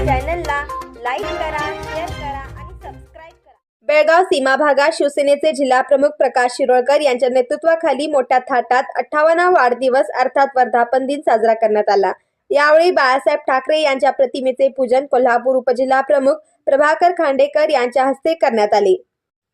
चॅनलला लाईक करा शेअर करा आणि सबस्क्राईब करा. बेळगाव सीमा भागात शिवसेनेचे जिल्हा प्रमुख प्रकाश शिरोळकर यांच्या नेतृत्वाखाली मोठ्या थाटात अठ्ठावन्ना वाढदिवस अर्थात वर्धापन दिन साजरा करण्यात आला. यावेळी बाळासाहेब ठाकरे यांच्या प्रतिमेचे पूजन कोल्हापूर उपजिल्हा प्रमुख प्रभाकर खांडेकर यांच्या हस्ते करण्यात आले.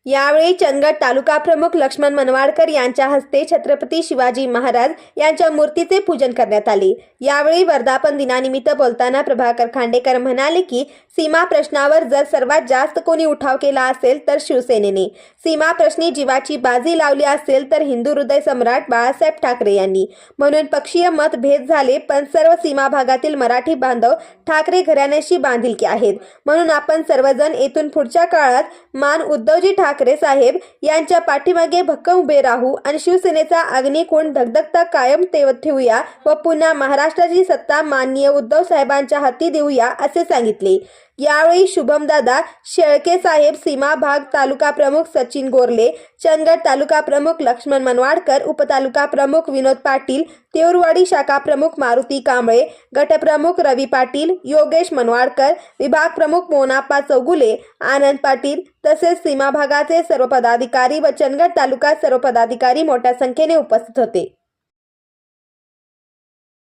यावेळी चंदगड तालुका प्रमुख लक्ष्मण मनवाडकर यांच्या हस्ते छत्रपती शिवाजी महाराज यांच्या मूर्तीचे पूजन करण्यात आले. यावेळी वर्धापन दिनानिमित्त बोलताना प्रभाकर खांडेकर म्हणाले की सीमा प्रश्नावर जर सर्वात जास्त कोणी उठाव केला असेल तर शिवसेनेने. सीमा प्रश्नी जीवाची बाजी लावली असेल तर हिंदू हृदय सम्राट बाळासाहेब ठाकरे यांनी. म्हणून पक्षीय मतभेद झाले पण सर्व सीमा भागातील मराठी बांधव ठाकरे घराण्याशी बांधिलकी आहेत. म्हणून आपण सर्वजण येथून पुढच्या काळात मान उद्धवजी ठाकरे साहेब यांच्या पाठीमागे भक्कम उभे राहू आणि शिवसेनेचा अग्निकोण धगधगता कायम तेवत ठेवूया व पुन्हा महाराष्ट्राची सत्ता माननीय उद्धव साहेबांच्या हाती देऊया असे सांगितले. यावेळी शुभमदादा शेळके साहेब सीमा भाग तालुका प्रमुख सचिन गोरले चंदगड तालुका प्रमुख लक्ष्मण मनवाडकर उपतालुका प्रमुख विनोद पाटील तेऊरवाडी शाखा प्रमुख मारुती कांबळे गटप्रमुख रवी पाटील योगेश मनवाडकर विभाग प्रमुख मोनाप्पा चौगुले आनंद पाटील तसेच सीमा भागाचे सर्व पदाधिकारी व चंदगड तालुका सर्व पदाधिकारी मोठ्या संख्येने उपस्थित होते.